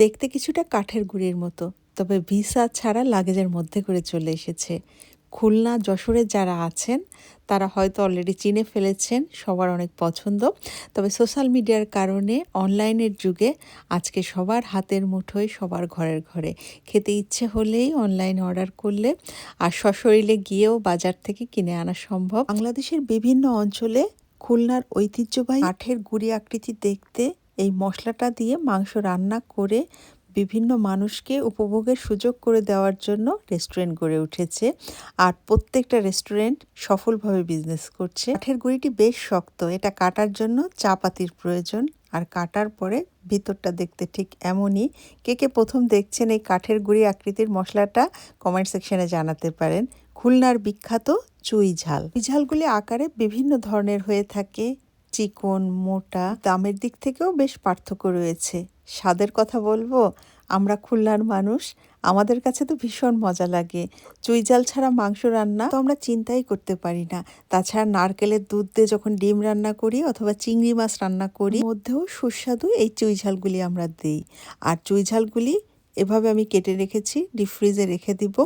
দেখতে কিছুটা কাঠের গুঁড়ির মতো, তবে ভিসা ছাড়া লাগেজের মধ্যে করে চলে এসেছে। খুলনা, যশোরে যারা আছেন, তারা হয়তো অলরেডি চিনে ফেলেছেন, সবার অনেক পছন্দ। তবে সোশ্যাল মিডিয়ার কারণে অনলাইনের যুগে আজকে সবার হাতের মুঠোয়, সবার ঘরের ঘরে। খেতে ইচ্ছে হলেই অনলাইন অর্ডার করলে আর সশরীরে গিয়েও বাজার থেকে কিনে আনা সম্ভব। বাংলাদেশের বিভিন্ন অঞ্চলে খুলনার ঐতিহ্যবাহী কাঠের গুড়ি আকৃতি দেখতে এই মশলাটা দিয়ে মাংস রান্না করে বিভিন্ন মানুষকে উপভোগের সুযোগ করে দেওয়ার জন্য রেস্টুরেন্ট গড়ে উঠেছে। আর প্রত্যেকটা রেস্টুরেন্ট সফলভাবে বিজনেস করছে। কাঠের গুঁড়িটি বেশ শক্ত, এটা কাটার জন্য চা পাতির প্রয়োজন। আর কাটার পরে ভিতরটা দেখতে ঠিক এমনই। কে কে প্রথম দেখছেন এই কাঠের গুঁড়ি আকৃতির মশলাটা কমেন্ট সেকশনে জানাতে পারেন। খুলনার বিখ্যাত চুই ঝাল। চুই ঝালগুলি আকারে বিভিন্ন ধরনের হয়ে থাকে। চিকন, মোটা, দামের দিক থেকেও বেশ পার্থক্য রয়েছে। স্বাদের কথা বলব, আমরা খুলনার মানুষ, আমাদের কাছে তো ভীষণ মজা লাগে। চুই জাল ছাড়া মাংস রান্না তো আমরা চিন্তাই করতে পারি না। তাছাড়া নারকেলের দুধ দিয়ে যখন ডিম রান্না করি অথবা চিংড়ি মাছ রান্না করি মধ্যেও সুস্বাদু এই চুই ঝালগুলি আমরা দিই। আর চুই ঝালগুলি এভাবে আমি কেটে রেখেছি ডিপ ফ্রিজে রেখে দিব।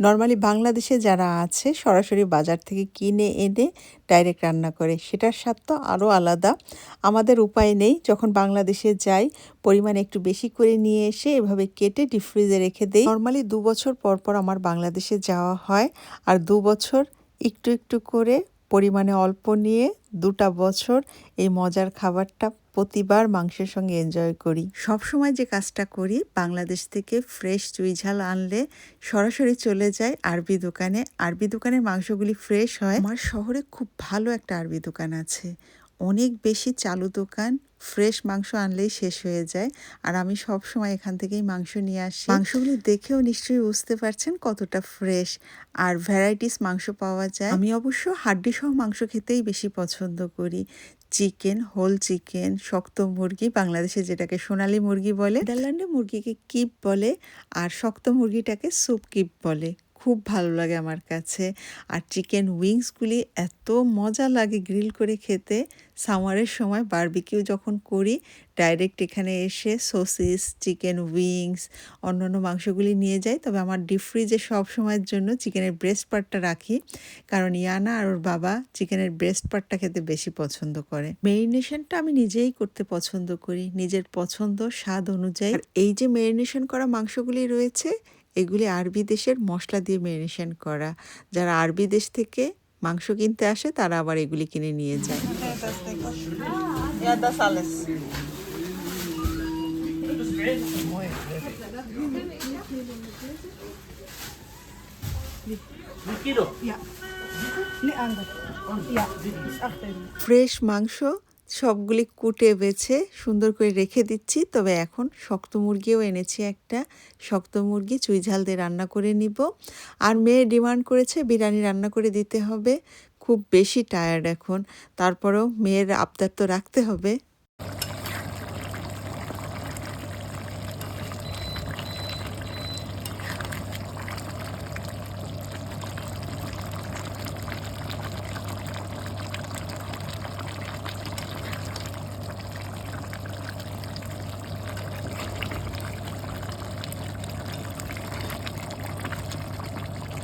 নর্মালি বাংলাদেশে যারা আছে, সরাসরি বাজার থেকে কিনে এনে ডাইরেক্ট রান্না করে, সেটার স্বাদ তো আরও আলাদা। আমাদের উপায় নেই, যখন বাংলাদেশে যাই, পরিমাণ একটু বেশি করে নিয়ে এসে এভাবে কেটে ডিপ ফ্রিজে রেখে দেই। নর্মালি দু বছর পর পর আমার বাংলাদেশে যাওয়া হয়, আর দু বছর একটু একটু করে পরিমাণে অল্প নিয়ে দুটা বছর এই মজার খাবারটা প্রতিবার মাংসের সঙ্গে এনজয় করি। সব সময় যে কাজটা করি, বাংলাদেশ থেকে ফ্রেশ চুইঝাল আনলে সরাসরি চলে যায় আরবি দোকানে। আরবি দোকানের মাংসগুলি ফ্রেশ হয়। আমার শহরে খুব ভালো একটা আরবি দোকান আছে। অনেক বেশি চালু দোকান ফ্রেশ মাংস আনলেই শেষ হয়ে যায়। আর আমি সব সময় এখান থেকেই মাংস নিয়ে আসি। মাংসগুলি দেখেও নিশ্চয়ই বুঝতে পারছেন কতটা ফ্রেশ আর ভ্যারাইটিস মাংস পাওয়া যায়। আমি অবশ্য হাড্ডি সহ মাংস খেতেই বেশি পছন্দ করি। চিকেন হোল চিকেন শক্ত মুরগি, বাংলাদেশে যেটাকে সোনালি মুরগি বলে, নেদারল্যান্ডে মুরগিকে কিপ বলে আর শক্ত মুরগিটাকে স্যুপ কিপ বলে। খুব ভালো লাগে আমার কাছে। আর চিকেন উইংসগুলি এত মজা লাগে গ্রিল করে খেতে। সামারের সময় বারবিকিউ যখন করি ডাইরেক্ট এখানে এসে সোসিস চিকেন উইংস অন্যান্য মাংসগুলি নিয়ে যাই। তবে আমার ডিপ ফ্রিজে সব সময়ের জন্য চিকেনের ব্রেস্ট পার্টটা রাখি। কারণ ইয়ানা আর ওর বাবা চিকেনের ব্রেস্ট পার্টটা খেতে বেশি পছন্দ করে। মেরিনেশনটা আমি নিজেই করতে পছন্দ করি। নিজের পছন্দ, স্বাদ অনুযায়ী। এই যে মেরিনেশন করা মাংসগুলি রয়েছে এগুলি আরবি দেশের মশলা দিয়ে মেরিনেশন করা যারা আরবি দেশ থেকে মাংস কিনতে আসে তারা আবার এগুলি কিনে নিয়ে যায় Ja, das alles. Wie kilo? Ja. Nee, anders. Ja, ist 8 Euro. Fresh মাংস সবগুলি কুটে বেছে সুন্দর করে রেখে দিচ্ছি। তবে এখন শক্ত মুরগিও এনেছি একটা। শক্ত মুরগি চুই ঝাল দিয়ে রান্না করে নিব। আর মেয়ে ডিমান্ড করেছে বিরিয়ানি রান্না করে দিতে হবে। খুব বেশি টায়ার্ড এখন। তারপরেও মেয়ের আবদার তো রাখতে হবে।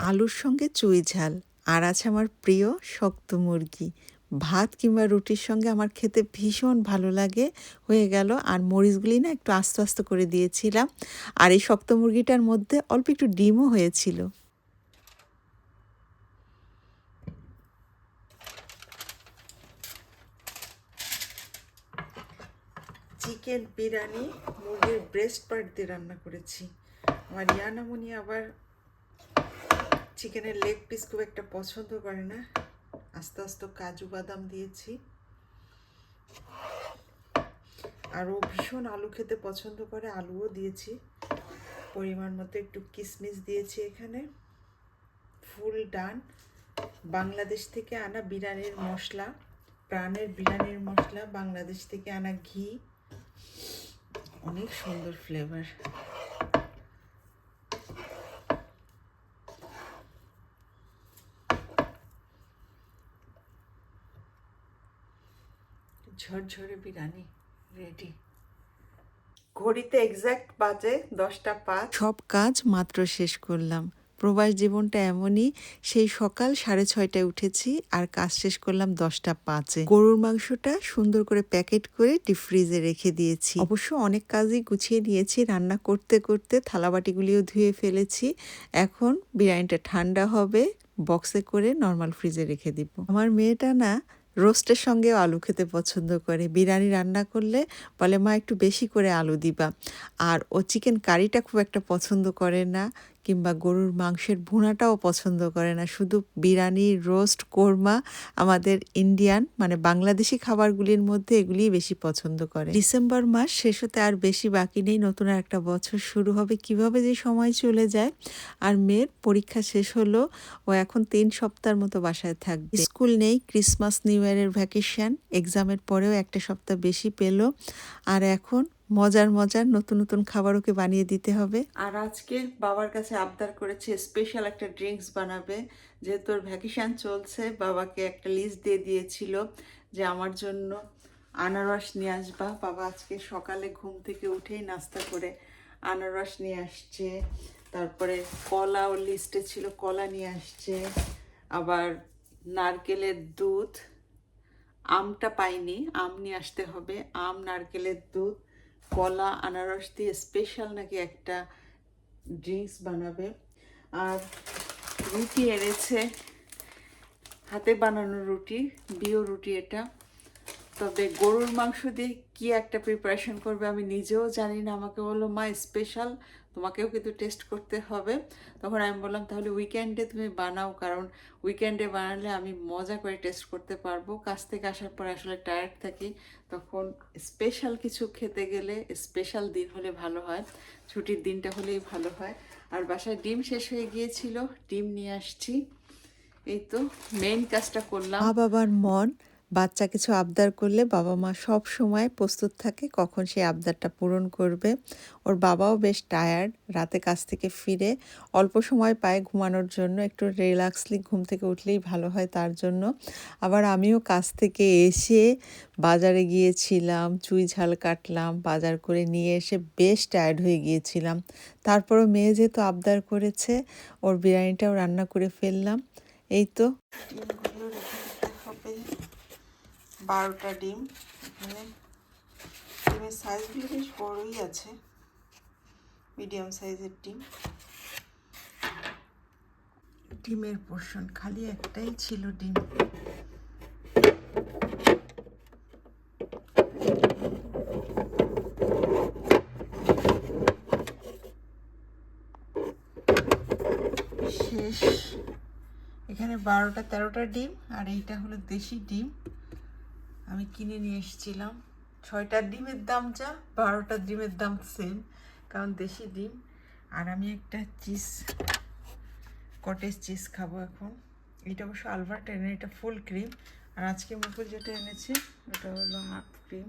আলুর সঙ্গে চুই ঝাল। আর আছে আমার প্রিয় শক্ত মুরগি। ভাত কিংবা রুটির সঙ্গে আমার খেতে ভীষণ ভালো লাগে। হয়ে গেল, আর মরিচগুলি না একটু আস্তে আস্তে করে দিয়েছিলাম। আর এই শক্ত মুরগিটার মধ্যে অল্প একটু ডিমও হয়েছিল। চিকেন বিরিয়ানি, মুরগির ব্রেস্ট পার্ট দিয়ে রান্না করেছি। আমার ইয়ানামনি আবার চিকেনের লেগ পিস খুব একটা পছন্দ করে না। আস্তে আস্তে কাজু বাদাম দিয়েছি। আর ও ভীষণ আলু খেতে পছন্দ করে, আলুও দিয়েছি। পরিমাণ মতো একটু কিশমিশ দিয়েছি এখানে। ফুল ডান। বাংলাদেশ থেকে আনা বিরিয়ানির মশলা, প্রাণের বিরিয়ানির মশলা, বাংলাদেশ থেকে আনা ঘি। অনেক সুন্দর ফ্লেভার ঝরঝরে বিরিয়ানি রেডি ঘড়িতে এক্স্যাক্ট বাজে দশটা পাঁচ। সব কাজ মাত্র শেষ করলাম। প্রবাস জীবনটা এমনই সেই সকাল সাড়ে ছয়টায় উঠেছি আর কাজ শেষ করলাম দশটা পাঁচে। গরুর মাংসটা সুন্দর করে প্যাকেট করে ডিপ ফ্রিজে রেখে দিয়েছি। অবশ্য অনেক কাজই গুছিয়ে নিয়েছি রান্না করতে করতে থালাবাটিগুলিও ধুয়ে ফেলেছি। এখন বিরিয়ানিটা ঠান্ডা হবে বক্সে করে নর্মাল ফ্রিজে রেখে দিব। আমার মেয়েটা না রোস্টের সঙ্গেও আলু খেতে পছন্দ করে। বিরিয়ানি রান্না করলে বলে, মা, একটু বেশি করে আলু দিবা। আর ও চিকেন কারিটা খুব একটা পছন্দ করে না। কিংবা গরুর মাংসের ভুনাটাও পছন্দ করে না। শুধু বিরিয়ানি, রোস্ট, কোরমা আমাদের ইন্ডিয়ান মানে বাংলাদেশি খাবারগুলির মধ্যে এগুলি বেশি পছন্দ করে। ডিসেম্বর মাস শেষ হতে আর বেশি বাকি নেই। নতুন একটা বছর শুরু হবে। কীভাবে যে সময় চলে যায় আর মেয়ের পরীক্ষা শেষ হলো, ও এখন তিন সপ্তাহের মতো বাসায় থাকবে। স্কুল নেই, ক্রিসমাস, নিউ ইয়ারের ভ্যাকেশন, এক্সামের পরেও একটা সপ্তাহ বেশি পেল। আর এখন মজার মজার নতুন নতুন খাবার ওকে বানিয়ে দিতে হবে। আর আজকে বাবার কাছে আবদার করেছে স্পেশাল একটা ড্রিঙ্কস বানাবে। যেহেতু ওর ভ্যাকেশন চলছে, বাবাকে একটা লিস্ট দিয়ে দিয়েছিল যে আমার জন্য আনারস নিয়ে আসবা। বাবা আজকে সকালে ঘুম থেকে উঠেই নাস্তা করে আনারস নিয়ে আসছে। তারপরে কলা ওর লিস্টে ছিল, কলা নিয়ে আসছে। আবার নারকেলের দুধ, আমটা পাইনি, আম নিয়ে আসতে হবে। আম, নারকেলের দুধ কলা, আনারস দিয়ে স্পেশাল নাকি একটা ড্রিঙ্কস বানাবে। আর রুটি এনেছে, হাতে বানানো রুটি বিও রুটি এটা। তবে গরুর মাংস দিয়ে কি একটা প্রিপারেশন করবে আমি নিজেও জানি না, আমাকে বলল, মা স্পেশাল তোমাকেও কিন্তু টেস্ট করতে হবে। তখন আমি বললাম, তাহলে উইকেন্ডে তুমি বানাও, কারণ উইকেন্ডে বানালে আমি মজা করে টেস্ট করতে পারব। কাজ থেকে আসার পর আসলে টায়ার্ড থাকি। তখন স্পেশাল কিছু খেতে গেলে স্পেশাল দিন হলে ভালো হয়, ছুটির দিনটা হলেই ভালো হয়। আর বাসায় ডিম শেষ হয়ে গিয়েছিল, ডিম নিয়ে আসছি। এই তো মেইন কাজটা করলাম। বাবার মন। বাচ্চা কিছু আবদার করলে বাবা মা সব সময় প্রস্তুত থাকে কখন সেই আবদারটা পূরণ করবে। ওর বাবাও বেশ টায়ার্ড রাতে কাজ থেকে ফিরে অল্প সময় পায় ঘুমানোর জন্য, একটু রিল্যাক্সলি ঘুম থেকে উঠলেই ভালো হয় তার জন্য। আবার আমিও কাজ থেকে এসে বাজারে গিয়েছিলাম, চুই ঝাল কাটলাম, বাজার করে নিয়ে এসে বেশ টায়ার্ড হয়ে গিয়েছিলাম। তারপরও মেয়ে যেহেতু আবদার করেছে, ওর বিরিয়ানিটাও রান্না করে ফেললাম। এই তো ডিমগুলো রেখে দিতে হবে বারোটা ডিম। এখানে ডিমের সাইজগুলো বেশ বড়ই আছে। মিডিয়াম সাইজের ডিম। ডিমের পোর্শন খালি একটাই ছিল ডিম। শেষ। এখানে বারোটা তেরোটা ডিম আর এইটা হলো দেশি ডিম। আমি কিনে নিয়ে এসেছিলাম। ছয়টা ডিমের দাম যা, বারোটা ডিমের দাম সেম কারণ দেশি ডিম। আর আমি একটা চিজ কটেজ চিজ খাব এখন। এটা অবশ্য আলভার্ট এনে এটা ফুল ক্রিম আর আজকে মুকুল যেটা এনেছে, ওটা হলো হাফ ক্রিম